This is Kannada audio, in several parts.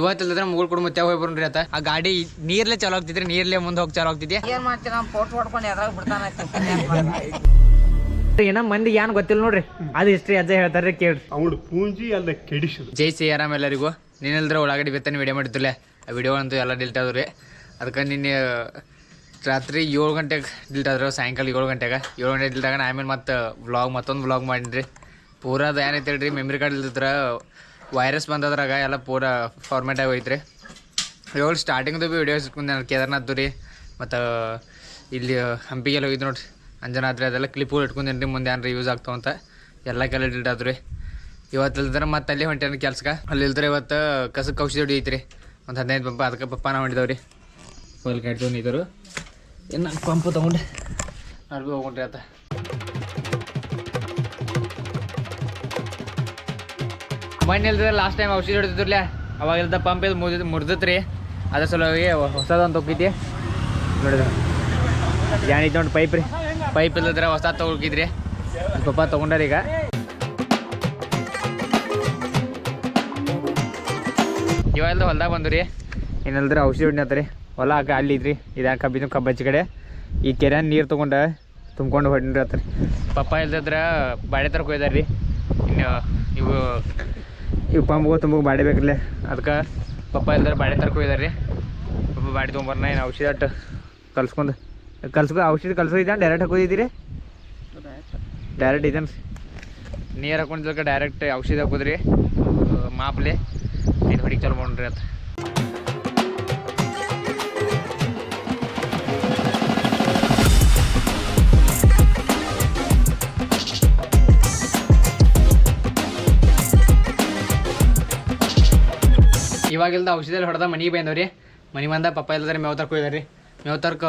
ಇವತ್ತಿಲ್ಲದ್ರೆ ಮುಗುಳ್ ಕುಡ್ ಮತ್ತೆ ಹೋಗಿ ಬರೋಣ್ರಿ ಆತ. ಆ ಗಾಡಿ ನೀರ್ಲೆ ಚಾಲು ಆಗ್ತಿದ್ರಿ ನೀರ್ಲೆ ಮುಂದೆ ಹೋಗಿ ಚಾಲು ಆಗ್ತಿದ್ಯಾ? ಏನ್ ಮಾಡ್ತೀರ? ಫೋಟೋ ಹೊಡ್ಕೊಂಡು ಎದ್ರಾಗ ಬಿಡ್ತಾನ ಏನ ಮಂದಿ ಏನ್ ಗೊತ್ತಿಲ್ಲ ನೋಡ್ರಿ. ಅದು ಹಿಸ್ಟ್ರಿ ಅಜ್ಜ ಹೇಳ್ತಾರ್ರಿ ಕೇಳ್ರಿ. ಅವಳು ಪೂಂಜಿ ಅಲ್ಲ ಕೆಡಿಸಿದ್ರು ಜೈ ಸಿ ಆರಾಮ್ ಎಲ್ಲರಿಗೂ. ನೀನೆಲ್ದ್ರ ಒಳಗಡೆ ಬಿತ್ತನೆ ವಿಡಿಯೋ ಮಾಡಿದ್ರಲ್ಲೇ. ಆ ವಿಡಿಯೋ ಅಂತೂ ಎಲ್ಲ ಡಿಲ್ಟ್ ಆದ್ರಿ. ಅದಕ್ಕೆ ನಿನ್ನೆ ರಾತ್ರಿ ಏಳು ಗಂಟೆಗೆ ಡಿಲ್ಟ್ ಆದ್ರು ಸಾಯಂಕಾಲ ಏಳು ಗಂಟೆಗೆ. ಏಳು ಗಂಟೆ ಡಿಲ್ಟ್ ಆಗ ಆಮೇಲೆ ಮತ್ತೆ ವ್ಲಾಗ್ ಮತ್ತೊಂದು ವ್ಲಾಗ್ ಮಾಡಿದ್ರಿ ಪೂರದ ಏನೈತೆ ಹೇಳ್ರಿ ಮೆಮ್ರಿ ಕಾರ್ಡ್ ಇಲ್ದಿದ್ರ ವೈರಸ್ ಬಂದದ್ರಾಗ ಎಲ್ಲ ಪೂರ ಫಾರ್ಮೇಟ್ ಆಗಿ ಹೋಯ್ತ್ರಿ. ಇವಾಗ ಸ್ಟಾರ್ಟಿಂಗ್ದು ಭೀ ವಿಡಿಯೋಸ್ ಇಟ್ಕೊಂಡೆ ನಾನು ಕೇದಾರ್ನಾಥ್ ರೀ ಮತ್ತು ಇಲ್ಲಿ ಹಂಪಿಗೆಲ್ಲ ಹೋಗಿದ್ದು ನೋಡಿರಿ. ಅಂಜನಾದ್ರಿ ಅದೆಲ್ಲ ಕ್ಲಿಪ್ಗಳು ಇಟ್ಕೊಂಡೇನಿ ರೀ ಮುಂದೆ ಏನಾರ ಯೂಸ್ ಆಗ್ತಾವ ಅಂತ. ಎಲ್ಲ ಕೆಲ ಆದ್ರಿ. ಇವತ್ತು ಇಲ್ದ್ರೆ ಮತ್ತೆ ಅಲ್ಲಿ ಹೊಂಟೇನ ಕೆಲ್ಸಕ್ಕೆ. ಅಲ್ಲಿ ಇಲ್ದ್ರೆ ಇವತ್ತು ಕಸಕ್ಕೆ ಔಷಧಿ ಹೊಡಿ ಐತ್ರಿ ಒಂದು ಹದಿನೈದು ಪಂಪ ಅದಕ್ಕೆ ಪಪ್ಪ ನಾವು ಹೊಂಟಿದವ್ರಿ ಫುಲ್ ಗಾಡಿ ತೊಗೊಂಡಿದ್ರು ಇನ್ನು ನಾನು ಪಂಪ್ ತೊಗೊಂಡೆ? ನಾನು ಭೀ ಆತ. ಮಣ್ಣು ಇಲ್ದಿದ್ರೆ ಲಾಸ್ಟ್ ಟೈಮ್ ಔಷಧಿ ಹೊಡಿತಿದ್ರಲ್ಲ ಅವಾಗ ಇಲ್ದ ಪಂಪ್ ಇದು ಮುರಿದ್ ಮುರಿದತ್ರಿ. ಅದ್ರ ಸಲುವಾಗಿ ಹೊಸದೊಂದು ತೊಗಿದ್ದೆ ನೋಡಿದ್ರೆ? ಏನಿತ್ತು ನೋಡಿ ಪೈಪ್ ರೀ. ಪೈಪ್ ಇಲ್ಲದ್ರೆ ಹೊಸ ತೊಗೊಳ್ಕಿದ್ರಿ ಪಪ್ಪ ತೊಗೊಂಡಾರ ಈಗ. ಇವೆಲ್ಲ ಹೊಲ್ದಾಗ ಬಂದ್ರಿ. ಏನಲ್ದ್ರೆ ಔಷಧಿ ಹೊಡಿನತ್ರಿ. ಹೊಲ ಹಾಕ ಅಲ್ಲಿ ಇದ್ರಿ. ಇದ ಕಬ್ಬಿನ ಕಬ್ಬಚ್ಚಿ ಕಡೆ. ಈ ಕೆರೆ ನೀರು ತೊಗೊಂಡು ತುಂಬ್ಕೊಂಡು ಹೊಡಿನ್ರಿ ಹತ್ರ. ಪಪ್ಪ ಇಲ್ದಿದ್ರೆ ಬಾಳೆ ತರಕ ಹೋಯ್ದಾರ್ರಿ. ಇನ್ನು ಇವು ಇವು ಪಂಪ್ಗೆ ತುಂಬ ಬಾಡಿ ಬೇಕ್ರಲ್ಲ ಅದಕ್ಕೆ ಪಪ್ಪ ಇಲ್ಲ ಬಾಡಿ ತರಕ ಹೋಯ್ದಾರ ರೀ ಪಪ್ಪ ಬಾಡಿ ತೊಗೊಂಬರ್ನ ಏನು ಔಷಧಿ ಅಟ್ಟು ಕಲ್ಸ್ಕೊಂಡು ಕಲ್ಸ್ಕೊ ಔಷಧಿ ಕಲ್ಸೋದಿದ್ದಾನೆ ಡೈರೆಕ್ಟ್ ಹಾಕೋದಿದ್ದೀರಿ? ಡೈರೆಕ್ಟ್ ಇದ್ದಾನೆ ನೀರು ಹಾಕೊಂಡಿದ್ದಕ್ಕೆ ಡೈರೆಕ್ಟ್ ಔಷಧಿ ಹಾಕೋದ್ರಿ. ಮಾಪ್ಲೆ. ಇದು ಹೊಡಿಗೆ ಚಲೋ ಮಾಡ್ರಿ ಅಂತ ಇವಾಗಿಲ್ದ ಔಷಧಿ ಹೊಡೆದ ಮನೆಗೆ ಬಂದವ್ರಿ. ಮನೆ ಬಂದ ಪಪ್ಪ ಇಲ್ಲದ್ರೆ ಮೇವ್ ತರ್ಕ ಹೋಯ್ದಾರಿ ಮೇವ್ ತರ್ಕ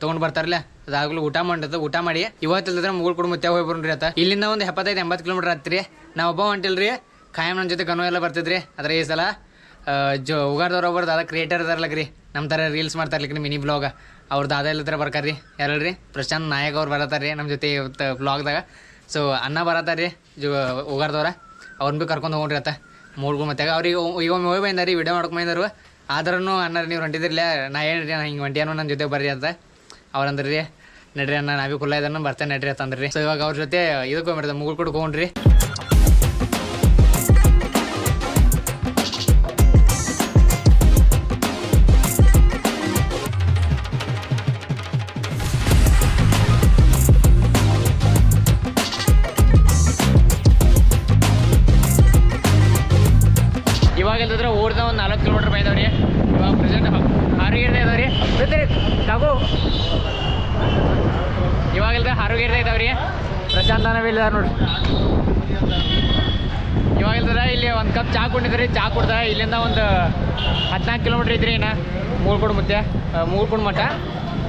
ತೊಗೊಂಡ್ ಬರ್ತಾರಲ್ಲ ಅದಾಗ್ಲೂ ಊಟ ಮಾಡಿದ, ಊಟ ಮಾಡಿ. ಇವತ್ತು ಇಲ್ಲದ್ರೆ ಮುಗುಳ್ ಕುಡ್ ಮತ್ತೆ ಹೋಗಿ ಆತ. ಇಲ್ಲಿಂದ ಒಂದು ಎಪ್ಪತ್ತೈದು, ಎಂಬತ್ತು ಕಿಲೋಮೀಟರ್ ಆತ್ರಿ ನಾವು ಒಬ್ಬ ಹೊಂಟಿಲ್ರಿ. ಖಾಯಂ ನನ್ನ ಜೊತೆ ಕನು ಎಲ್ಲ ಬರ್ತಿದ್ರಿ. ಅದ್ರ ಈ ಸಲ ಜೋ, ಉಗಾರ್ದವ್ರು ಒಬ್ಬರು ದಾದ ಕ್ರಿಯೇಟರ್ ರೀ ನಮ್ಮ ಥರ ರೀಲ್ಸ್ ಮಾಡ್ತಾರಲ್ರಿ ಮಿನಿ ಬ್ಲಾಗ್ ಅವ್ರ ದಾದಾ ಇಲ್ಲದ್ರ ಬರ್ಕಾರ್ರಿ. ಯಾರಲ್ರಿ? ಪ್ರಶಾಂತ್ ನಾಯಕ್ ಅವ್ರು ಬರತ್ತಾರ್ರಿ ನಮ್ಮ ಜೊತೆ ಇವತ್ತು ಬ್ಲಾಗ್ದಾಗ ಸೊ ಅಣ್ಣ ಬರತ್ತಾರ್ರಿ, ಜೋ, ಉಗಾರ್ದವ್ರ. ಅವ್ರನ್ನ ಭೀ ಕರ್ಕೊಂಡು ಹೋಗ್ರಿ ಆತ. ಮೂಡ್ಗಳು ಮತ್ತೆ. ಅವ್ರಿಗೆ ಈಗ ಒಮ್ಮೆ ಹೋಗಿ ಬಂದಾರಿ ವಿಡಿಯೋ ಮಾಡ್ಕೊಂಬಂದರು. ಆದ್ರೂ ಅನ್ನಾರ ನೀವು ಹೊಂಟಿದ್ರಿಲ್ಲ, ನಾ ಹೇಳ್ರಿ ನಾ ಹಿಂಗೆ ಹೊಂಟಿಯಾನು ನನ್ನ ಜೊತೆ ಬರ್ರಿ ಅಂತ. ಅವ್ರು ಅಂದ್ರಿ ನಡ್ರಿ ಅಣ್ಣ, ನಾವಿ ಕುಲ್ಲ ಇದನ್ನು ಬರ್ತೇನೆ ನಡ್ರಿ ಅಂತಂದ್ರಿ ಸೊ ಇವಾಗ ಅವ್ರ ಜೊತೆ ಇದಕ್ಕೆ ಹೋಗ್ಬಿಡ್ದೆ ಮುಗುಳ್ ಇಲ್ಲಿಂದ ಒಂದು ಹದಿನಾಲ್ಕು ಕಿಲೋಮೀಟ್ರ್ ಇದ್ರಿ ಇನ್ನ ಮೂಳ್ಕೊಡು ಮುದ್ದೆ ಮೂಳ್ಕೊಡು ಮಠ.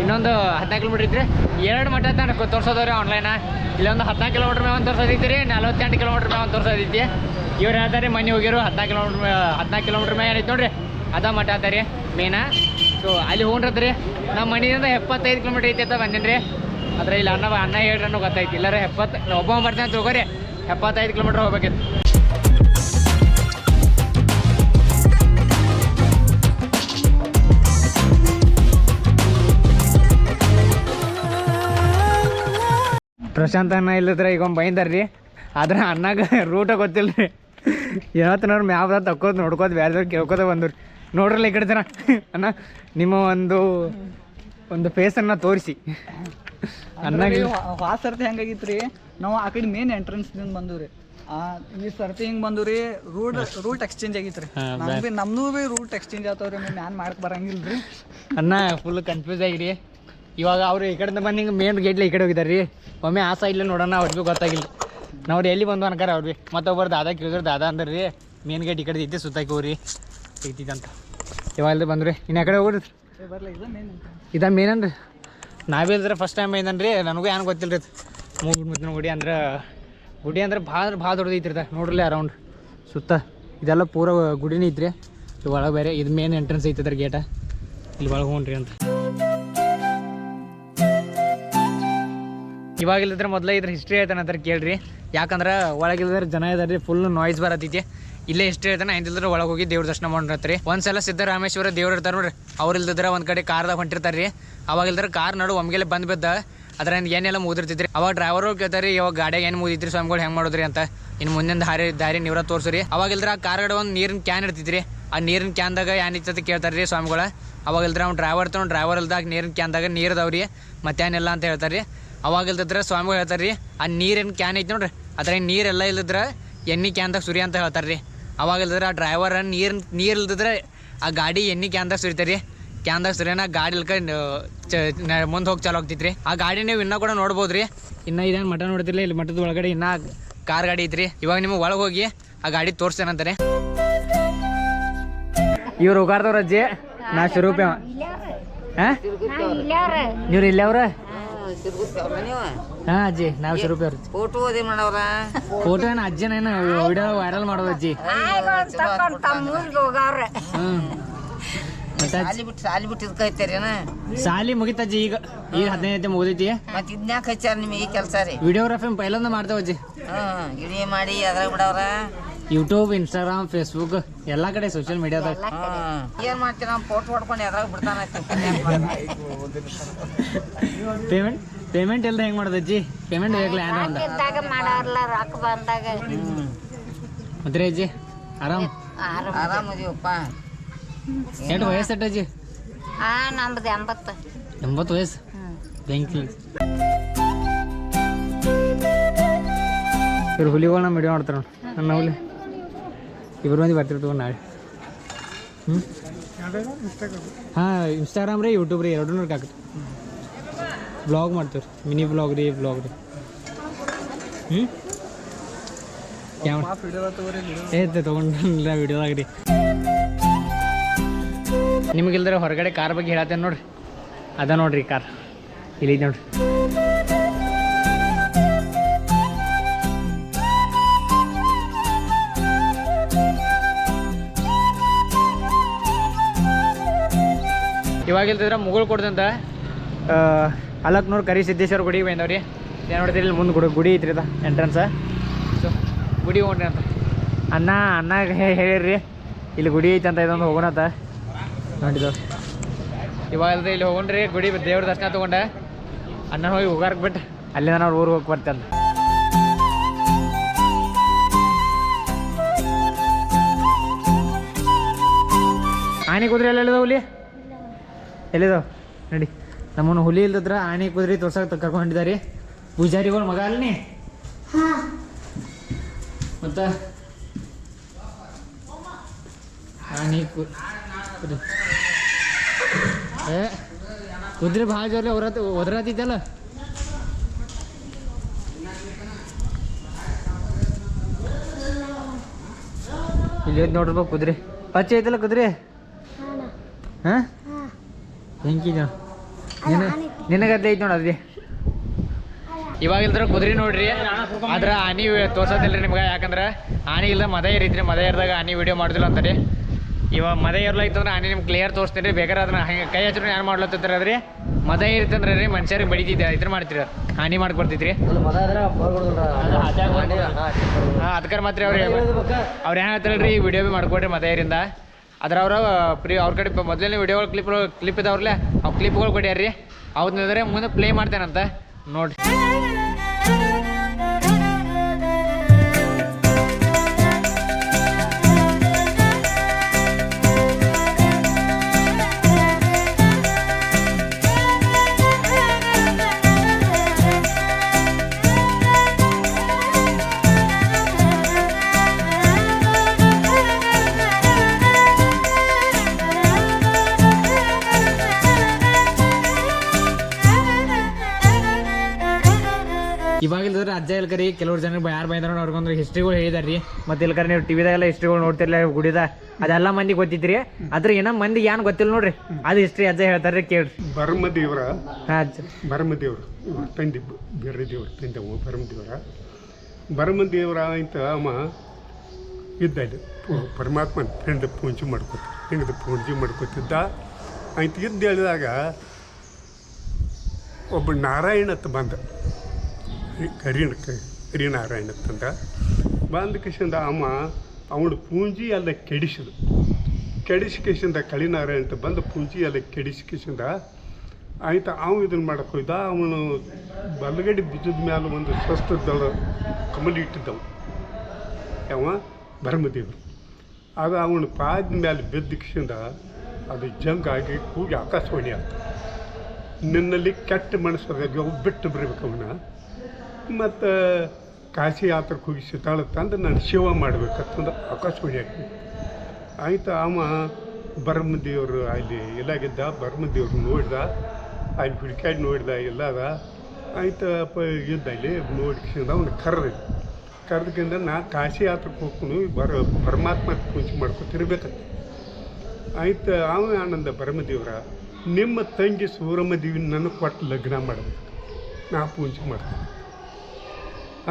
ಇನ್ನೊಂದು ಹದಿನಾಲ್ಕು ಕಿಲೋಮೀಟ್ರ್ ಇದ್ರಿ ಎರಡು ಮಠ ತನಕ ತೋರ್ಸೋದವ್ರಿ ಆನ್ಲೈನ ಇಲ್ಲೊಂದು ಹದಿನಾಲ್ಕು ಕಿಲೋಮೀಟ್ರ್ ಮೇಲೆ ಒಂದು ರೀ ನಲವತ್ತೆಂಟು ಕಿಲೋಮೀಟ್ರ್ ಮೇಲೆ ಒಂದು ತೋರ್ಸೋದೈತಿ ಇವ್ರು ಹೇಳ್ತಾರೆ ಮನೆ ಹೋಗಿರು ಹದಿನಾಲ್ಕು ಕಿಲೋಮೀಟ್ರ್ ಹದಿನಾಲ್ಕು ಕಿಲೋಮೀಟ್ರ್ ಮೇಲೆ ಏನೈತೆ ನೋಡ್ರಿ? ಅದ ಮಠ ಅದ ಮೇನ ಸೊ ಅಲ್ಲಿ ಹೋಗ್ರಿ ನಮ್ಮ ಮನೆಯಿಂದ ಎಪ್ಪತ್ತೈದು ಕಿಲೋಮೀಟ್ರ್ ಐತಿ ಅಂತ ಬಂದೇನ್ರಿ. ಆದ್ರೆ ಇಲ್ಲಿ ಅಣ್ಣ ಅಣ್ಣ ಹೇಳ್ರಿ ಅನ್ನೋ ಗೊತ್ತಾಯ್ತು. ಇಲ್ಲಾರ ಎಪ್ಪತ್ತು ಒಬ್ಬ ಬರ್ತೀನಿ ಅಂತ ಹೋಗೋರಿ, ಎಪ್ಪತ್ತೈದು ಕಿಲೋಮೀಟ್ರ್ ಹೋಗ್ಬೇಕಿತ್ತು. ಪ್ರಶಾಂತ್ ಅಣ್ಣ ಇಲ್ಲದ್ರೆ ಈಗ ಒಂದು ರೀ. ಆದ್ರೆ ಅಣ್ಣಗ ರೂಟ ಗೊತ್ತಿಲ್ಲ ರೀ. ಏನತ್ತನವ್ರು ಮ್ಯಾವ್ದ ತಕ್ಕೋದು ನೋಡ್ಕೋದು ಬೇರೆದವ್ರು ಕೇಳ್ಕೋತ ಬಂದ್ರು. ನೋಡ್ರಲ್ಲ ಈ ಕಡೆ ಜನ. ಅಣ್ಣ ನಿಮ್ಮ ಒಂದು ಒಂದು ಫೇಸನ್ನು ತೋರಿಸಿ. ಅಣ್ಣಗೆ. ಆ ಸರ್ತಿ ಹೆಂಗಾಗಿತ್ರಿ? ನಾವು ಆ ಕಡೆ ಮೇನ್ ಎಂಟ್ರೆನ್ಸ್ ದಿಂದ ಬಂದ್ರಿ ಆ ಈ ಸರ್ತಿ ಹಿಂಗ್ ಬಂದ್ರಿ ರೂಟ್ ರೂಟ್ ಎಕ್ಸ್ಚೇಂಜ್ ಆಗಿತ್ರಿ. ರೀ ನಮ್ದು ಬಿ ರೂಟ್ ಎಕ್ಸ್ಚೇಂಜ್ ಆತವ್ರಿ ಮ್ಯಾನ್ ಮಾಡಕ್ ಬರಂಗಿಲ್ರಿ. ಅಣ್ಣ ಫುಲ್ ಕನ್ಫ್ಯೂಸ್ ಆಗಿರಿ. ಇವಾಗ ಅವ್ರು ಈ ಕಡೆಯಿಂದ ಬಂದು ಹಿಂಗೆ ಮೇನ್ ಗೇಟ್ಲಿ ಈ ಕಡೆ ಹೋಗಿದ್ದಾರೆ ರೀ. ಒಮ್ಮೆ ಆಸೆ ಇಲ್ಲ ನೋಡೋಣ, ಅವ್ರಿಗೂ ಗೊತ್ತಾಗಿಲ್ಲ. ನಾವು ಎಲ್ಲಿ ಬಂದು ಅನ್ಕಾರ ಅವ್ರು ಮತ್ತೊಬ್ಬರು ದಾದಾ ಕೇಳಿದ್ರು ದಾದಾ ಅಂದ್ರೆ ರೀ. ಮೇನ್ ಗೇಟ್ ಈ ಕಡೆ ಇದ್ದೆ ಸುತ್ತಾಕಿ ಹೋಗ್ರಿ. ಅಂತ ಇವಾಗ ಬಂದ್ರಿ ಇನ್ನು ಆ ಕಡೆ ಹೋಗ್ರಿ. ಇದು ಅನ್ರಿ ನಾವೇ ಇಲ್ದ್ರೆ ಫಸ್ಟ್ ಟೈಮ್ ಐದನ್ರಿ ನನಗೂ ಏನು ಗೊತ್ತಿಲ್ಲ ರೀ. ಮೂರು ಮುದ್ದಿನ ಗುಡಿ ಅಂದ್ರೆ ಗುಡಿ ಅಂದ್ರೆ ಭಾಳ ಭಾಳ ದೊಡ್ಡದೈತ್ರಿ ಇದ. ನೋಡ್ರಲ್ಲ ಅರೌಂಡ್ ಸುತ್ತ. ಇದೆಲ್ಲ ಪೂರ ಗುಡಿನೇ ಐತ್ರಿ. ಒಳಗೆ ಬೇರೆ, ಇದು ಮೇನ್ ಎಂಟ್ರೆನ್ಸ್ ಐತದ್ರ ಗೇಟ ಇಲ್ಲಿ ಒಳಗೆ ಹೋಗ್ರಿ ಅಂತ. ಇವಾಗ ಇಲ್ಲದ್ರೆ ಮೊದಲೇ ಇದ್ರ ಹಿಸ್ಟ್ರಿ ಐತೆ ಅಂತಾರೆ ಕೇಳ್ರಿ. ಯಾಕಂದ್ರೆ ಒಳಗಿಲ್ಲದ್ರೆ ಜನ ಇದಾರೆ ಫುಲ್ ನಾಯ್ಸ್ ಬರತೈತಿ. ಇಲ್ಲೇ ಹಿಸ್ಟ್ರಿ ಹೇಳ್ತಾನೆ ಐದಿಲ್ದ್ರೆ ಒಳಗೆ ಹೋಗಿ ದೇವ್ರ ದರ್ಶನ ಮಾಡಿರ್ತಾರೆ ಒಂದ್ಸಲ ಸಿದ್ದರಾಮೇಶ್ವರ ದೇವ್ರು ಇರ್ತಾರೆ ನೋಡ್ರಿ, ಅವ್ರು ಇಲ್ದಿದ್ರೆ ಒಂದ್ ಕಡೆ ಕಾರ್ದಾಗ ಹೊಂಟಿರ್ತಾರೆ ರೀ ಅವಾಗಿಲ್ದ್ರೆ ಕಾರ್ ನಡು ಒಮ್ಗೆಲೆ ಬಂದ್ ಬಿದ್ದ ಅದ್ರಿಂದ ಏನೆಲ್ಲ ಮುಗಿದಿರ್ತಿದ್ರಿ ಅವಾಗ ಡ್ರೈವರ್ ಕೇಳ್ತಾರೆ ಇವಾಗ ಗಾಡಿಯಾಗ ಏನು ಮುಗಿದ್ರಿ ಸ್ವಾಮಿಗಳು ಹೆಂಗ್ ಮಾಡೋದ್ರಿ ಅಂತ. ಇನ್ನು ಮುಂದಿನ ದಾರಿ ದಾರಿ ನೀವ್ರ ತೋರ್ಸ್ರಿ. ಅವಾಗಿಲ್ದ್ರೆ ಆ ಕಾರ್ ಒಂದು ನೀರಿನ ಕ್ಯಾನ್ ಇರ್ತಿದ್ರಿ ಆ ನೀರಿನ ಕ್ಯಾನ್ದಾಗ ಏನ್ ಇರ್ತದೆ ಕೇಳ್ತಾರೆ ರೀ ಸ್ವಾಮಿಗಳ. ಅವಾಗಿಲ್ದ್ರೆ ಅವ್ನು ಡ್ರೈವರ್ ತಗೊಂಡು ಡ್ರೈವರ್ ಇಲ್ದಾಗ ನೀರಿನ ಕ್ಯಾನ್ದಾಗ ನೀರು ಅದಾವ್ರಿ ಮತ್ತೇನಿಲ್ಲ ಅಂತ ಹೇಳ್ತಾರೆ ರೀ ಅವಾಗ ಇಲ್ದಿದ್ರೆ ಸ್ವಾಮಿಗಳು ಹೇಳ್ತಾರೆ ರೀ ಆ ನೀರೇನು ಕ್ಯಾನ್ ಐತಿ ನೋಡ್ರಿ. ಅದ್ರಾಗ ನೀರೆಲ್ಲ ಇಲ್ದಿದ್ರೆ ಎಣ್ಣೆ ಕ್ಯಾನ್ದಾಗ ಸುರಿ ಅಂತ ಹೇಳ್ತಾರೆ ರೀ ಅವಾಗ ಇಲ್ದಿದ್ರೆ ಆ ಡ್ರೈವರ್ ನೀರು ನೀರು ಇಲ್ದಿದ್ರೆ ಆ ಗಾಡಿ ಎಣ್ಣೆ ಕ್ಯಾನ್ದಾಗ ಸುರಿತಾರೆ. ರೀ ಕ್ಯಾನ್ದಾಗ ಸುರಿಯನ ಗಾಡಿ ಇಲ್ಕ ಮುಂದೆ ಹೋಗಿ ಚಾಲು ಆಗ್ತೈತ್ರಿ. ಆ ಗಾಡಿ ನೀವು ಇನ್ನೂ ಕೂಡ ನೋಡ್ಬೋದು ರೀ ಇನ್ನೂ ಇದೇನು ಮಠ ನೋಡ್ತಿರ್ಲಿ ಇಲ್ಲಿ ಮಠದ ಒಳಗಡೆ ಇನ್ನೂ ಕಾರ್ ಗಾಡಿ ಐತ್ರಿ. ಇವಾಗ ನಿಮಗೆ ಒಳಗೆ ಹೋಗಿ ಆ ಗಾಡಿ ತೋರಿಸ್ತೇನಂತಾರೆ ಇವ್ರು ಹೋಗಾರ್ದವ್ರ ಅಜ್ಜಿ ನಾ ಶುರು ಹಾ? ಇವ್ರು ಇಲ್ಲೇ ಅವ್ರ ಹಾ ಅಜ್ಜಿ ನಾವು ಅವ್ರ. ಫೋಟೋ ಓದಿ ಮಾಡವ್ರ? ಫೋಟೋ ಏನು ಅಜ್ಜಿನೇನು ವಿಡಿಯೋ ವೈರಲ್ ಮಾಡೋದು ಅಜ್ಜಿ. ಹ್ಮ್. ಮತ್ತೆ ಅಜ್ಜಿ- ಸಾಲಿ ಬಿಟ್ಟು ಸಾಲಿ ಬಿಟ್ಟು ಇದಕ್ಕೆ ಹಚ್ಚಾರೇನ ಸಾಲಿ ಮುಗಿತಜ್ಜಿ ಈಗ. ಈಗ ಹದಿನೈದು ಮುಗಿದೈತಿ. ಮತ್ತೆ ಇದ್ನ್ಯಾಕ ಹಚ್ಚಾರ ನಿಮಗೆ ಈ ಕೆಲಸ ರೀ? ವಿಡಿಯೋಗ್ರಾಫಿ ಪೈಲೊಂದು ಮಾಡ್ತೇವೆ ಅಜ್ಜಿ. ಹ್ಮ್ ಇಡೀ ಮಾಡಿ ಅದ್ರಾಗ ಬಿಡವ್ರ? ಯೂಟ್ಯೂಬ್ ಇನ್ಸ್ಟಾಗ್ರಾಮ್ ಫೇಸ್ಬುಕ್ ಎಲ್ಲ ಕಡೆ ಸೋಷಿಯಲ್ ಮೀಡಿಯಾದಾಗ ಏನ್ ಮಾಡ್ತೀರ? ನಾವು ಫೋಟೋ ಹೊಡ್ಕೊಂಡು ಯಾರಾಗ ಬಿಡ್ತಾನ ಪೇಮೆಂಟ್ ಪೇಮೆಂಟ್ ಎಲ್ಲ ಹೆಂಗ್ ಮಾಡೋದು ಅಜ್ಜಿ? ಪೇಮೆಂಟ್ ಬೇಕಲ್ಲ ಒಂದು. ಇದ್ದಾಗ ಮಾಡಾರ್ಲ ರೊಕ್ಕ ಬಂದಾಗ. ಅಜ್ಜಿ ಆರಾಮ್? ಆರಾಮದೀವಪ್ಪ ಎಷ್ಟು ವಯಸ್ಸು ಎಷ್ಟ್ ಅಜ್ಜಿ? ಆ ನಮ್ದು ಎಂಬತ್ತು. ಎಂಬತ್ತು ವಯಸ್ಸು? ಯು ಇವ್ರು ಹುಲಿಗಳನ್ನ ವಿಡಿಯೋ ಮಾಡ್ತಾರೆ ನೋಡಿ. ನನ್ನ ಹುಲಿ ಇಬ್ರು ಮಂದಿ ಬರ್ತಿರ್ತೀವಿ ನಾಳೆ. ಹ್ಞೂ ಹಾಂ ಇನ್ಸ್ಟಾಗ್ರಾಮ್ ರೀ ಯೂಟ್ಯೂಬ್ ರೀ ಎರಡೂ ಹಾಕತ್ತೆ ಬ್ಲಾಗ್ ಮಾಡ್ತೀವಿ ಮಿನಿ ಬ್ಲಾಗ್ ರೀ ಬ್ಲಾಗ್ ರೀ. ಹ್ಞೂ ಏತೆ ತೊಗೊಂಡಿಲ್ಲ ವಿಡಿಯೋದಾಗ ರೀ. ನಿಮಗಿಲ್ದ್ರೆ ಹೊರಗಡೆ ಕಾರ್ ಬಗ್ಗೆ ಹೇಳತ್ತೇನೆ ನೋಡ್ರಿ. ಅದ ನೋಡ್ರಿ ಕಾರ್. ಇಲ್ಲಿ ನೋಡ್ರಿ. ಇವಾಗ ಇಲ್ದಿದ್ರೆ ಮುಗುಳ್ ಕೊಡ್ದಂತ ಅಲಕ್ ನೋಡಿ ಕರಿ ಸಿದ್ದೇಶ್ವರ ಗುಡಿಗೆ ಬಂದವ್ರಿ ಏನು ನೋಡಿದ್ರಿ ಇಲ್ಲಿ ಮುಂದೆ ಗುಡಿ ಗುಡಿ ಐತ್ರಿ ಅದ ಎಂಟ್ರೆನ್ಸ್ ಸೊ, ಗುಡಿ ಹೋಗ್ರಿ ಅಂತ. ಅನ್ನ ಅನ್ನ ಹೇಳಿರಿ ಇಲ್ಲಿ ಗುಡಿ ಐತೆ ಅಂತ ಇದೊಂದು ಹೋಗೋಣತ. ನೋಡಿದ್ದು ಇವಾಗ ಇಲ್ದ ಇಲ್ಲಿ ಹೋಗೊಂಡ್ರಿ ಗುಡಿ ದೇವ್ರ ದರ್ಶನ ತೊಗೊಂಡೆ. ಅನ್ನ ಹೋಗಿ ಹೋಗಾರಕ್ಕೆ ಬಿಟ್ಟು ಅಲ್ಲಿಂದ ನಾವು ಊರಿಗೆ ಹೋಗಿ ಬರ್ತೇನೆ ಆನೆ ಕುದುರೆ ಎಲ್ಲ ಎಲ್ಲಿದಾವ ಹುಲಿ ಎಲ್ಲಿದಾವ? ನಡಿ. ನಮ್ಮನ್ನು ಹುಲಿ ಇಲ್ದಿದ್ರ ಆನೆ ಕುದುರೆ ತೋರ್ಸಕ್ ಕರ್ಕೊಂಡಿದ್ದಾರೆ ಪೂಜಾರಿಗಳು ಮಗ ಅಲ್ನಿ ಮತ್ತ? ಆನೆ ಕುದುರೆ ಏ ಕುದುರೆ ಭಾಳ ಜೋರ್ಲಿ ಅವ್ರ ಒದರಾತಿದ್ದಲ್ಲ? ಇಲ್ಲಿ ಕುದ್ರಿ ಕುದುರೆ. ಪಚ್ಚೆ ಐತಲ್ಲ ಕುದುರೆ? ಹಾ? ಹೆಂಗಿ ನಿನ್ನ ನಿನಗದ್ದೆ ಐತಿ ನೋಡ ಅದೇ. ಇವಾಗ ಇಲ್ದ್ರ ಕುದುರೆ ನೋಡ್ರಿ. ಆದ್ರ ಆನಿ ತೋರ್ಸೋದಿಲ್ರಿ ನಿಮ್ಗೆ ಯಾಕಂದ್ರೆ ಆನಿ ಇಲ್ಲ ಮದ ಏರಿತ್ರಿ ಮದ ಏರಿದಾಗ ಆನಿ ವಿಡಿಯೋ ಮಾಡುದಿಲ್ಲ ಅಂತಾರೆ. ಇವಾಗ ಮದ ಏರ್ಲಾಯ್ತಂದ್ರೆ ಆನಿ ನಿಮ್ಗೆ ಕ್ಲಿಯರ್ ತೋರಿಸ್ತೀನಿ ರೀ ಬೇಕಾದ್ರೆ ಅದನ್ನ ಹಂಗೆ ಕೈ ಹಚ್ಚಿದ್ರೆ ಏನು ಮಾಡ್ಲತ್ತಿರ ಅದ್ರಿ? ಮದ ಏರಿತಂದ್ರೆ ರೀ ಮನುಷ್ಯರಿಗೆ ಬಡಿತಿದ್ದೆ ಇದ್ರ ಮಾಡ್ತೀರ ಹಾನಿ ಮಾಡಕ್ ಬರ್ತೈತ್ರಿ. ಹಾಂ ಅದಕ್ಕೆ ಮಾತ್ರ ಅವ್ರು ಅವ್ರು ಏನು ಹೇಳ್ತಾರಲ್ರಿ ಈ ವಿಡಿಯೋ ಭೀ ಮಾಡ್ಕೊಡ್ರಿ ಮದ ಏರಿಂದ ಅದ್ರ ಅವ್ರ ಪ್ರೀ, ಅವ್ರ ಕಡೆ ಮೊದಲನೇ ವಿಡಿಯೋಗಳು ಕ್ಲಿಪ್ ಕ್ಲಿಪ್ ಇದಾವ್ರಲ್ಲ, ಅವು ಕ್ಲಿಪ್ಗಳು ಕೊಡ್ಯಾರ್ರಿ. ಇದ್ರೆ ಮುಂದೆ ಪ್ಲೇ ಮಾಡ್ತೇನಂತ. ನೋಡ್ರಿ. ಅವ್ರಿಗೊಂದು ಹಿಸ್ಟ್ರಿಗಳು ಹೇಳಿದಾರ್ರಿ. ಮತ್ತೆ ಕರೆ ನೀವು ಟಿವಿದಾಗೆಲ್ಲ ಹಿಸ್ಟ್ರಿಗಳು ನೋಡ್ತಿರ್ಲ ಗುಡಿದ. ಅದೆಲ್ಲ ಮಂದಿ ಗೊತ್ತಿದ್ರಿ. ಅದ್ರ ಏನೋ ಮಂದಿ ಏನ್ ಗೊತ್ತಿಲ್ಲ ನೋಡ್ರಿ. ಅದು ಹಿಸ್ಟ್ರಿ ಅಜ್ಜ ಹೇಳ್ತಾರ್ರಿ ಕೇಳ್ರಿ. ಬರ್ಮ ಹಾ ಅಜ್ಜ. ದೇವ್ರ ಇವ್ರ ತಂದೆ ಬೇರೆ ದೇವ್ರ ತಂದೆ ದೇವ್ರ ಬರ್ಮ ದೇವ್ರ ಅಂತ ಅಮ್ಮ ಇದ್ದ ಪರಮಾತ್ಮ ಹೆಂಡ ಪರಮಾತ್ಮನ ಫ್ರೆಂಡ್ ಪೂಜೆ ಮಾಡ್ಕೊತ ಹಿಂಗದ ಪೂಜೆ ಮಾಡ್ಕೊತಿದ್ದ. ಆಯ್ತು ಇದ್ದು ಹೇಳಿದಾಗ ಒಬ್ಬ ನಾರಾಯಣ ಅಂತ ಬಂದ. ಹರಿಣ ಹರಿನಾರಾಯಣ ತಂದ ಬಂದ ಕಿಶಿಂದ ಅಮ್ಮ ಅವನ ಪೂಂಜಿ ಎಲ್ಲ ಕೆಡಿಸಿದ ಕೆಡಿಸ್ಕೇಸಿಂದ ಕಳಿನಾರಾಯಣ ಅಂತ ಬಂದು ಪೂಂಜಿ ಎಲ್ಲ ಕೆಡಿಸ್ಕೇಸಿಂದ ಆಯ್ತು ಅವ ಇದನ್ನು ಮಾಡಕ್ಕೆ ಹೋಯ್ದ ಅವನು ಬಲಗಡೆ ಬಿದ್ದದ ಮೇಲೆ ಒಂದು ಸ್ವಸ್ಥದ ಕಮಲಿ ಇಟ್ಟಿದ್ದವು ಯಾವ ಭರಮದೇವರು ಆಗ ಅವನ ಪಾದ ಮೇಲೆ ಬಿದ್ದಕ್ಕಿಂದ ಅದು ಜಂಗ್ ಆಗಿ ಕೂಗಿ ಆಕಾಶವಾಣಿ ಆಗ್ತದೆ. ನಿನ್ನಲ್ಲಿ ಕೆಟ್ಟ ಮನಸ್ಸು ಬಿಟ್ಟು ಬರಬೇಕು ಅವನ ಮತ್ತು ಕಾಶಿ ಯಾತ್ರಕ್ಕೆ ಹೋಗಿ ಸಿತಾಳ ತಂದು ನಾನು ಶಿವ ಮಾಡ್ಬೇಕಂತಂದು ಆಕಾಶವಾಣಿ ಆಗ್ತದೆ ಆಯ್ತು ಅವ ಭರಮದೇವರು ಅಲ್ಲಿ ಎಲ್ಲಾಗಿದ್ದ ಬ್ರಹ್ಮದೇವ್ರು ನೋಡ್ದ, ಅಲ್ಲಿ ಹುಡುಕಾಡಿ ನೋಡ್ದ ಎಲ್ಲದ ಆಯ್ತು ಅಪ್ಪ ಇದ್ದ ಅಲ್ಲಿ ನೋಡ್ಕೊಂಡು ಅವನು ಕರ್ರಿ ಕರೆದಕ್ಕಿಂತ ನಾ ಕಾಶಿ ಯಾತ್ರಕ್ಕೆ ಹೋಗ್ಕೊಂಡು ಬರ ಪರಮಾತ್ಮ ಪೂಜೆ ಮಾಡ್ಕೊತಿರ್ಬೇಕಂತ ಆಯ್ತು ಅವ ಆನಂದ ಭರಮದೇವ್ರ ನಿಮ್ಮ ತಂಗಿ ಸೂರಮ್ಮ ದೇವಿನ ನನಗೆ ಕೊಟ್ಟು ಲಗ್ನ ಮಾಡಬೇಕು ನಾ ಪೂಜೆ ಮಾಡ್ತೀನಿ.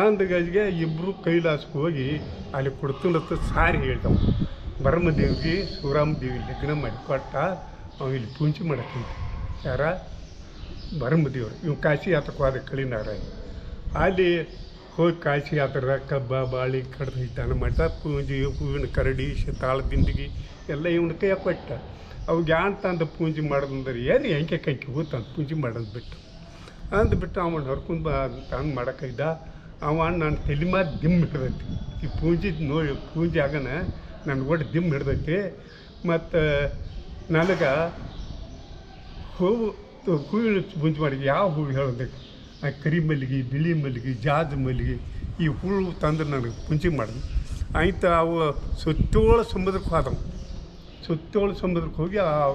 ಅಂದಗಾಜಿಗೆ ಇಬ್ಬರು ಕೈಲಾಸಕ್ಕೆ ಹೋಗಿ ಅಲ್ಲಿ ಕೊಡ್ತೀನಂತ ಸಾರಿ ಹೇಳ್ದವ ಭರಮದೇವಿಗೆ ಶಿವರಾಮ ದೇವಿ ಲಗ್ನ ಮಾಡಿ ಕೊಟ್ಟ ಅವ ಇಲ್ಲಿ ಪೂಜೆ ಮಾಡಕ್ಕಂತ ಯಾರ? ಬ್ರಹ್ಮದೇವರು ಇವ್ ಕಾಶಿ ಯಾತ್ರಕ್ಕೆ ಹೋದ ಕಳಿನಾರಾಯಣ. ಅಲ್ಲಿ ಹೋಗಿ ಕಾಶಿ ಯಾತ್ರ ಕಬ್ಬ, ಬಾಳಿ, ಕಡ್ದು ದಾನ ಮಾಡ್ತಾ ಪೂಜೆ ಹೂವಿನ ಕರಡಿ, ಶತಾಳ ದಿಂಡಿಗೆ ಎಲ್ಲ ಇವನ ಕೈ ಕೊಟ್ಟ. ಅವಾಗ ಯಾನ್ ತಂದ ಪೂಜೆ ಮಾಡೋದಂದ್ರೆ ಏನು ಹೆಂಗೆ ಕೈಕಿ ಹೋತಂದು ಪೂಜೆ ಮಾಡೋದು ಬಿಟ್ಟು. ಅಂದ್ಬಿಟ್ಟು ಅವನು ಹರ್ಕೊಂಡು ಬಾ ಮಾಡಕ ಮಾಡೋಕ್ಕಿದ್ದ ಅವ ನಾನು ತಲೆ ಮಾತು ದಿಮ್ ಹಿಡ್ದೈತಿ. ಈ ಪೂಜೆ ನೋಡಿ, ಪೂಜೆ ಆಗನ ನನ್ನ ಒಟ್ಟು ದಿಮ್ ಹಿಡ್ದೈತಿ. ಮತ್ತು ನನಗೆ ಹೂವು ಹೂವಿನ ಪೂಜೆ ಮಾಡಿ ಯಾವ ಹೂವು ಹೇಳಬೇಕು? ಆ ಕರಿ ಮಲ್ಲಿಗೆ, ಬಿಳಿ ಮಲ್ಲಿಗೆ, ಜಾಜ್ ಮಲ್ಲಿಗೆ ಈ ಹೂವು ತಂದು ನನಗೆ ಪೂಜೆ ಮಾಡಿದ್ವಿ ಆಯ್ತು ಅವು ಸುತ್ತೋಳ ಸಮುದ್ರಕ್ಕೆ ಹೋದವು. ಸುತ್ತೋಳ ಸಮುದ್ರಕ್ಕೆ ಹೋಗಿ ಆ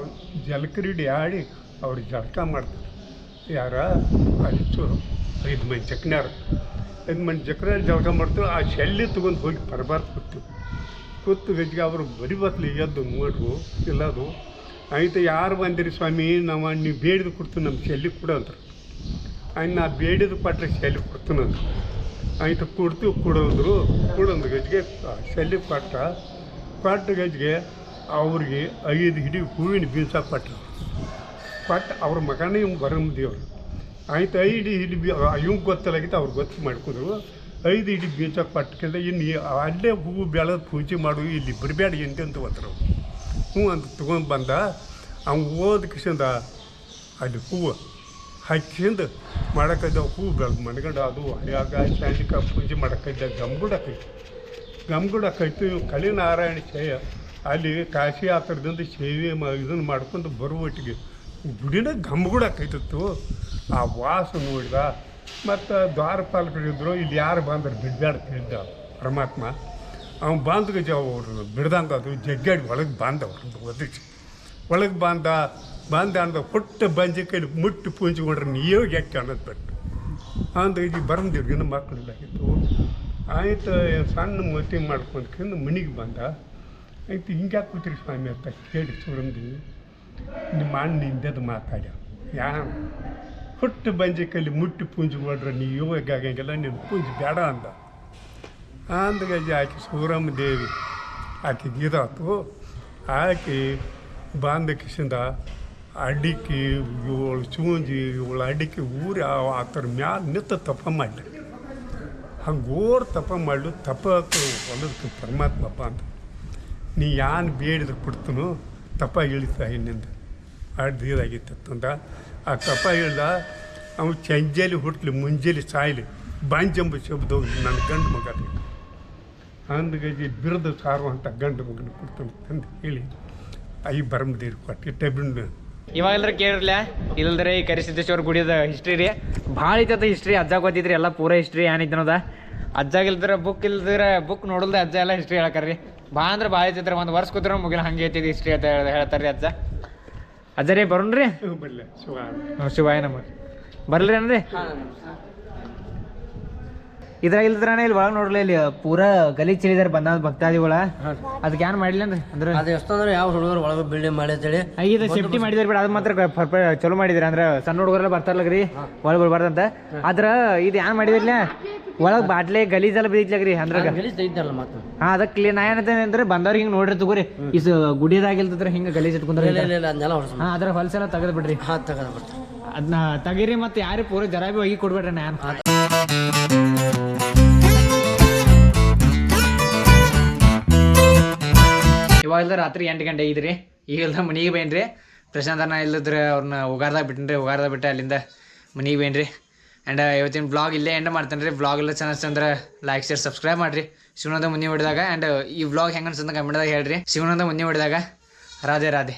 ಜಲಕ್ರೀಡೆ ಆಡಿ ಅವ್ರಿಗೆ ಜಳಕ ಮಾಡ್ತಾರೆ. ಯಾರ? ಅಲ್ಲಿ ಚೂರು ಐದು ಮಂದಿ ಜಕ್ನ್ಯಾರ ಐದು ಮಂದಿ ಜಕ್ರ ಜಳಕ ಮಾಡ್ತಾರೆ ಆ ಶೆಲ್ಲಿ ತೊಗೊಂಡು ಹೋಗಿ ಬರಬಾರ್ದು ಕೂತು ಕೂತು ಗಜ್ಜಿಗೆ ಅವರು ಬರಿ ಬತ್ಲಿ ಎದ್ದು ನೋಡ್ರು ಎಲ್ಲದು ಆಯ್ತು, ಯಾರು ಬಂದಿರಿ ಸ್ವಾಮಿ? ನಾವು ನೀವು ಬೇಡಿದ ಕೊಡ್ತೀವಿ ನಮ್ಮ ಶೆಲ್ಲಿ ಕೊಡು ಅಂತಾರೆ ಆಯ್ತು ನಾ ಬೇಡಿದ ಕೊಟ್ಟರೆ ಶೆಲ್ಲಿ ಕೊಡ್ತೀನಿ ಅಂತ ಆಯ್ತು, ಕೊಡ್ತೀವಿ, ಕೊಡೋದ್ರು. ಕೊಡೊಂದು ಗಜ್ಜಿಗೆ ಶೆಲ್ಲಿ ಕೊಟ್ಟ ಕೊಟ್ಟ ಗಜ್ಜಿಗೆ ಅವ್ರಿಗೆ ಐದು ಹಿಡಿ ಹೂವಿನ ಬೀಜ ಕೊಟ್ಟರು ಕೊಟ್ಟು ಅವ್ರ ಮಗನೇ ಇವ್ ಬರಮದೇವ್ರು ಆಯ್ತು, ಐದು ಹಿಡಿ ಬಿ ಇವಂಗೆ ಗೊತ್ತಲಾಗಿತ್ತು ಅವ್ರು ಗೊತ್ತು ಮಾಡ್ಕೊಂಡ್ರು. ಐದು ಇಡಿ ಬೀಜ ಪಟ್ಕೊಂಡು ಇನ್ನು ಅಲ್ಲೇ ಹೂವು ಬೆಳೆದು ಪೂಜೆ ಮಾಡು ಇಲ್ಲಿ ಬರಬೇಡ ಎಂತೆಂತ ಹೋದ್ರು. ಹ್ಞೂ ಅಂತ ತೊಗೊಂಡು ಬಂದ. ಅವ್ನು ಹೋದ ಕಿಶಂದ ಅಲ್ಲಿ ಹೂವು ಹಚ್ಚಿಂದ ಮಾಡೋಕ್ಕಿದ್ದ ಹೂವು ಬೆಳೆದು ಮನ್ಗಂಡು ಅದು ಹಳೆಯಾಗ ಸ್ಯಾಂಡಿಕ ಪೂಜೆ ಮಾಡೋಕ್ಕಿದ್ದ ಗಮ್ಗುಡ ಕೈತು ಗಮ್ಗುಡ ಕೈತು ಕಳಿ ನಾರಾಯಣ ಶೇಯ. ಅಲ್ಲಿ ಕಾಶಿ ಯಾತ್ರದಿಂದ ಸೇವೆ ಮ ಇದನ್ನು ಮಾಡ್ಕೊಂಡು ಬರುವಟ್ಟಿಗೆ ಗುಡಿನ ಗಂಗುಡ ಕೈತಿತ್ತು. ಆ ವಾಸ ನೋಡಿದ, ಮತ್ತು ದ್ವಾರಪಾಲಕರಿದ್ರು ಇಲ್ಲಿ ಯಾರು ಬಂದ್ರೆ ಬಿಡ್ಬ್ಯಾಡ ತಿಳಿದ ಪರಮಾತ್ಮ. ಅವ್ನು ಬಂದ ಅವ್ರು ಬಿಡ್ದಂಗೆ ಅದು ಜಗ್ಗಾಡಿ ಒಳಗೆ ಬಾಂದವ್ರು ಒದಗಿಸಿ ಒಳಗೆ ಬಾಂಧ ಬಾಂಧ ಅಂದ ಪುಟ್ಟ ಬಂಜಿ ಕೈಲಿ ಮುಟ್ಟಿ ಪೂಂಚ್ಕೊಂಡ್ರೆ ನೀವು ಯಾಕೆ ಅನ್ನೋದು ಬಿಟ್ಟು. ಅಂದ ಇದು ಬರಂದಿವ್ರಿಗಿನ್ನ ಮಕ್ಕಳಿದ್ದಾಗಿತ್ತು ಆಯ್ತು, ಸಣ್ಣ ಮತಿ ಮಾಡ್ಕೊಂಡ್ಕೊಂಡು ಮನೆಗೆ ಬಂದ. ಆಯ್ತು, ಹಿಂಗ್ಯಾಕೆ ಕೂತಿರಿ ಸ್ವಾಮಿ ಅಂತ ಕೇಳಿ ಸುರಂದಿ ನಿಮ್ಮ ಅಣ್ಣ ಹಿಂದೆದು ಮಾತಾಡ್ಯ ಯಾ? ಹುಟ್ಟು ಬಂಜಿ ಕೈಲಿ ಮುಟ್ಟಿ ಪೂಂಜಿ ಕೊಡ್ರೆ ನೀ ಇವಾಗ ನೀನು ಪೂಂಜಿ ಬೇಡ ಅಂದ. ಅಂದ್ಗಜ್ಜಿ ಆಕೆ ಸೂರಮ್ಮ ದೇವಿ ಆಕೆಗೆ ಇದಾತು ಆಕೆ ಬಾಂಧ ಕಿಸಿಂದ ಅಡಿಕೆ, ಇವಳು ಚೂಂಜಿ, ಇವಳು ಅಡಿಕೆ ಊರಿ ಆತರ ಮ್ಯಾಲ ನಿತ್ತ ತಪ ಮಾಡಲಿ. ಹಂಗೆ ಓರ್ ತಪ ಮಾಡು ತಪ ಹೊಲದಕ್ಕೆ ಪರಮಾತ್ಮಪ್ಪ ಅಂತ. ನೀ ಯಾನ್ ಬೇಡಿದ್ರೆ ಕೊಡ್ತನು? ತಪ ಇಳಿತ ಹಿಂದಿಂದ ಅಂತ ಆ ತಪ ಇಳ್ದ ಅವನು ಚಂಜಲಿ ಹುಟ್ಲಿ, ಮುಂಜಲಿ ಸಾಯ್ಲಿ, ಬಾಂಜಂಬ ಶಬ್ದ ನನ್ನ ಗಂಡು ಮಗ ಅಂದ. ಗಜಿ ಬಿರುದು ಸಾರುವಂಥ ಗಂಡು ಮಗನ ಕೊಡ್ತಾನೆ ಅಂತ ಹೇಳಿ ಐ ಬರಮದೇವ್ರು ಕೊಟ್ಟು, ಟೆಬಿನ್ ಇವಾಗೆಲ್ಲರೂ ಕೇಳಿರ್ಲ ಇಲ್ಲದ್ರೆ ಈ ಕರಿಸಿದ್ದೇಶ್ವರ ಗುಡಿದ ಹಿಸ್ಟ್ರಿ ರೀ. ಭಾಳ ಐತದ ಹಿಸ್ಟ್ರಿ ಅಜ್ಜ ಗೊತ್ತಿದ್ರಿ, ಎಲ್ಲ ಪೂರ ಹಿಸ್ಟ್ರಿ ಏನೈತಿ ಅನ್ನೋದ ಅಜ್ಜಾಗ ಬುಕ್ ಇಲ್ದ್ರೆ ಬುಕ್ ನೋಡಲ್ದ ಅಜ್ಜ ಎಲ್ಲ ಹಿಸ್ಟ್ರಿ ಹೇಳ್ತಾರ್ರಿ ಭಾಳ ಅಂದ್ರೆ ಭಾಳ ಐತಿದ್ರ ಒಂದು ವರ್ಷ ಕೂತ್ರ ಮುಗಿಲ್ಲ ಹಂಗೆ ಐತಿ ಹಿಸ್ಟ್ರಿ ಅಂತ ಹೇಳ್- ಹೇಳ್ತಾರ್ರಿ ಅಜ್ಜ. ಅಜ್ಜ ರೀ ಬರೋಣ್ರಿ ಬರಲ್ಲ ಶಿವ ಶುಭಾಯ ಶಿವಾಯ ನಮ್ಮ ಬರ್ಲಿ ಏನ್ರಿ ಇದ್ರಾಗ ಇಲ್ದ್ರಣ ಇಲ್ಲಿ ಒಳಗೆ ನೋಡ್ಲಿ ಇಲ್ಲಿ ಪೂರಾ ಗಲೀಜ್ ಚಿಲಿದಾರ ಬಂದ ಭಕ್ತಾದಿಗಳ ಅದಕ್ಕೆ ಏನ್ ಮಾಡಿಲ್ಲ ಅಂದ್ರೆ? ಅದು ಎಷ್ಟಂದ್ರೆ ಯಾವ ಹುಡುಗರು ಒಳಗೆ ಬಿಲ್ಡಿಂಗ್ ಮಾಡಿ ಅಂತೇಳಿ. ಇದು ಸೇಫ್ಟಿ ಮಾಡಿದಾರೆ ಬಿಡ ಅದು ಮಾತ್ರ ಚಲೋ ಮಾಡಿದ್ರಿ ಅಂದ್ರೆ ಸಣ್ಣ ಹುಡುಗರೆಲ್ಲ ಬರ್ತಾರಲ್ರಿ ಒಳಗೆ ಬರ್ಬಾರ್ದಂತ ಆದ್ರ ಇದು ಏನ್ ಮಾಡಿದಿರ್ಲಿ ಒಳಗೆ ಬಾಟ್ಲೆ ಗಲೀಜೆಲ್ಲ ಬಿದ್ದಿತ್ಲಾಗ್ರಿ ಅಂದ್ರೆ ಹಾ ಅದಕ್ಕೆ ಕ್ಲೀನ್ ನಾ ಏನಂತ ಅಂದ್ರೆ ಬಂದವ್ರಿಗೆ ಹಿಂಗೆ ನೋಡ್ರಿ ತಗೋರಿ ಇಸ್ ಗುಡಿದಾಗಿಲ್ತಂದ್ರೆ ಹಿಂಗೆ ಗಲೀಜ್ ಇಟ್ಕೊಂಡ್ರೆ ಹಾ ಅದ್ರ ಹೊಲಸೆಲ್ಲ ತೆಗೆದು ಬಿಡ್ರಿ. ಹಾ ತಗದ ಬರ್ತಾರೆ ಅದನ್ನ ತೆಗೀರಿ ಮತ್ತೆ ಯಾರು ಪೂರ ಜರಾಬಿ ಹೋಗಿ ಕೊಡ್ಬೇಡ್ರಿ ನಾನು ಇವಾಗೆಲ್ಲ ರಾತ್ರಿ ಎಂಟು ಗಂಟೆ ಆಗಿದ್ರಿ. ಈಗೆಲ್ಲ ಮನೆಗೆ ಬೇನ್ರಿ. ಪ್ರಶಾಂತನ ಇಲ್ಲದ್ರೆ ಅವ್ರನ್ನ ಉಗಾರ್ದಾಗ ಬಿಟ್ಟಿನ್ರಿ, ಉಗಾರ್ದಾಗ ಬಿಟ್ಟೆ ಅಲ್ಲಿಂದ ಮನೆಗೆ ಬೇನ್ರಿ. ಆ್ಯಂಡ್ ಇವತ್ತಿನ ಬ್ಲಾಗ್ ಇಲ್ಲೇ ಎಂಡ್ ಮಾಡ್ತೇನೆ ರೀ ಬ್ಲಾಗ್ ಎಲ್ಲ ಚೆನ್ನಾಗಿ ಅಂದ್ರೆ ಲೈಕ್ ಶೇರ್ ಸಬ್ಸ್ಕ್ರೈಬ್ ಮಾಡಿರಿ. ಶಿವನಂದ ಮುನಿ ಹೊಡೆದಾಗ ಆ್ಯಂಡ್ ಈ ಬ್ಲಾಗ್ ಹೆಂಗೆ ಅನ್ಸಂತ ಕಮೆಂಟ್ದಾಗ ಹೇಳ್ರಿ. ಶಿವನಂದ ಮುನಿ ಹೊಡೆದಾಗ, ರಾಧೆ ರಾಧೆ.